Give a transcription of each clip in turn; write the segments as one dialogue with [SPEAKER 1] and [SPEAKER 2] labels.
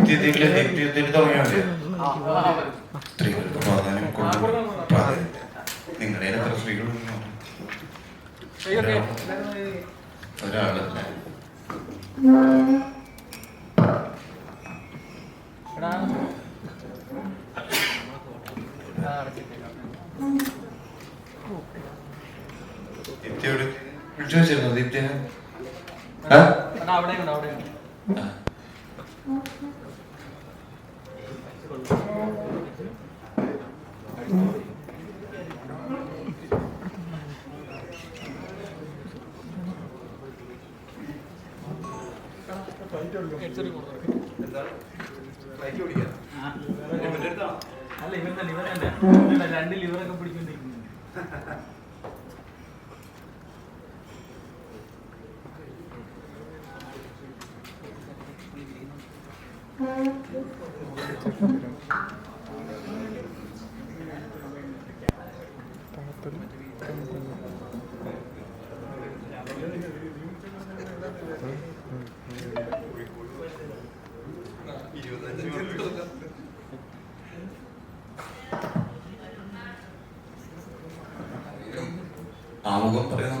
[SPEAKER 1] നിത്യത്തിൽ നിത്യത്തിൽ തുടങ്ങിയാൽ സ്ത്രീകൾക്ക് പ്രാധാന്യം കൊടുക്കണം പ്രാധാന്യം നിങ്ങളുടെ എത്ര സ്ത്രീകളുണ്ടെന്ന് ഒരാളല്ലേ നിത്യയോട് വിളിച്ചു വെച്ചിരുന്നു നിത്യ?
[SPEAKER 2] അവിടെ
[SPEAKER 1] ആ.
[SPEAKER 2] അല്ല ഇവൻ തന്നെ ഇവൻ തന്നെ. രണ്ട് ലിവറൊക്കെ പിടിച്ചോണ്ടിരിക്കുന്നു
[SPEAKER 1] ആമുഖം പറയുന്നു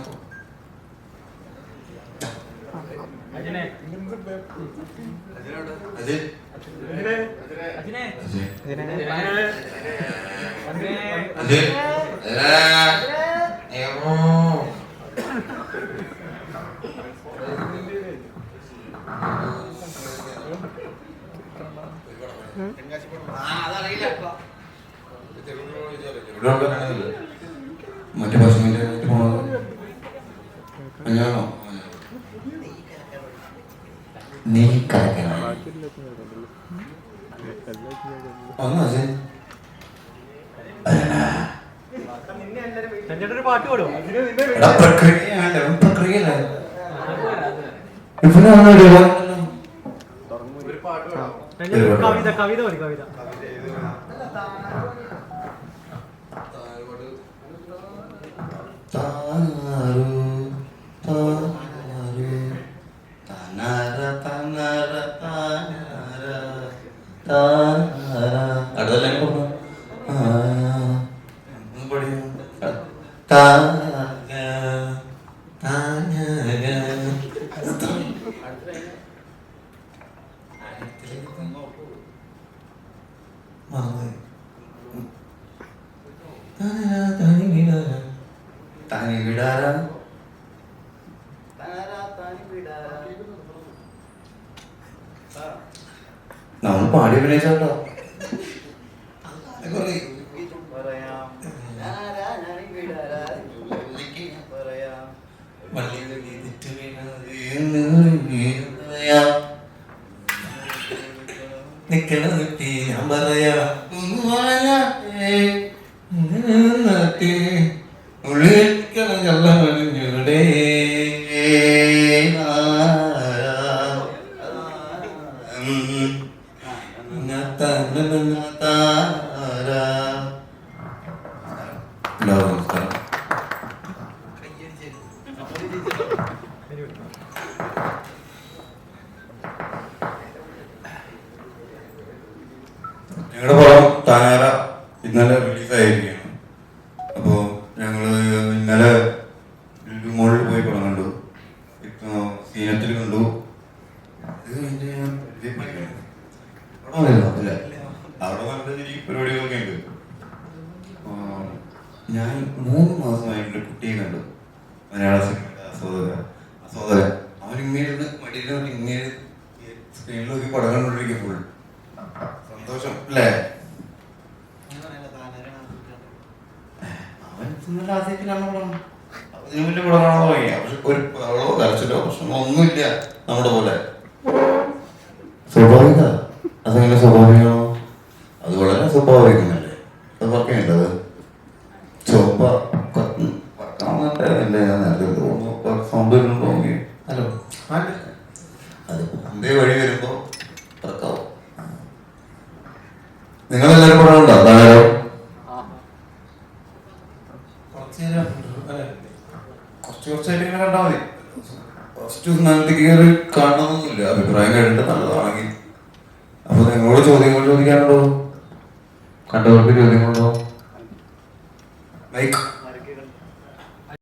[SPEAKER 1] മറ്റേ പശുവിന്റെ പോണത്? ഞാനോ നീ കറക്കണം ഒന്ന് അജയ്
[SPEAKER 2] സഞ്ജയുടെ ഒരു പാട്ട് പാടും
[SPEAKER 1] എടാ പ്രക്രിയയാണ് ഇവൻ പ്രക്രിയയല്ലേ. ഇവനാണ് ഒരു
[SPEAKER 2] കവിത കവിത കവിത
[SPEAKER 1] താനാരു താനാരു താനാര താനാര താനാര താനാര അടുത്തല്ലേ പറഞ്ഞു താനാര താനാര താനി വിടാര നമ്മൾ പാടി അഭിനയിച്ചോ നിക്കണ കുട്ടി ഞാൻ പറയാ ഉള്ളിക്കണ കള്ള മണിഞ്ഞൂടെ നമസ്കാരം താനാര ഇന്നലെ റിലീസായിരിക്കുകയാണ് അപ്പോൾ ഞങ്ങൾ ഇന്നലെ മോളിൽ പോയി പടം കണ്ടു ഇപ്പോൾ സീനത്തിൽ കണ്ടു. ഇത് കഴിഞ്ഞ് ഞാൻ. അവിടെ നല്ല രീതി പരിപാടികളൊക്കെ ഉണ്ട്. ഞാൻ മൂന്ന് മാസമായിട്ട് കുട്ടിയെ കണ്ടു. മലയാള സിനിമയുടെ ആസ്വാദക ആസ്വാദകൻ. അവൻ ഇങ്ങനെ മടിയിൽ ഇങ്ങനെ സ്ക്രീനിൽ നോക്കി പടം കണ്ടോണ്ടിരിക്കുമ്പോൾ സന്തോഷം അല്ലേ അവൻ ഇന്നലെ ആദ്യത്തിലാണ് പടം അതിന് വലിയ പടം കാണാൻ തുടങ്ങി പക്ഷെ ഒരു അവളോ കരച്ചിലോ പ്രശ്നമോ ഒന്നുമില്ല നമ്മുടെ പോലെ. സ്വാഭാവിക അതെങ്ങനെ സ്വാഭാവികമാണോ? അത് വളരെ സ്വാഭാവികമല്ലേ? അത് പറയേണ്ടത് ചുവപ്പ ഞാൻ നേരത്തെ തോന്നുന്നു കണ്ടാൽ മതി. ഫസ്റ്റ് നല്ല കയറി കാണണമെന്നില്ല. അഭിപ്രായം കേട്ടിട്ട് നല്ലതാണെങ്കിൽ. അപ്പൊ നിങ്ങളോട് ചോദ്യങ്ങൾ ചോദിക്കാനുണ്ടോ? കണ്ടവർക്ക് ചോദ്യങ്ങളുണ്ടോ? ലൈക്ക്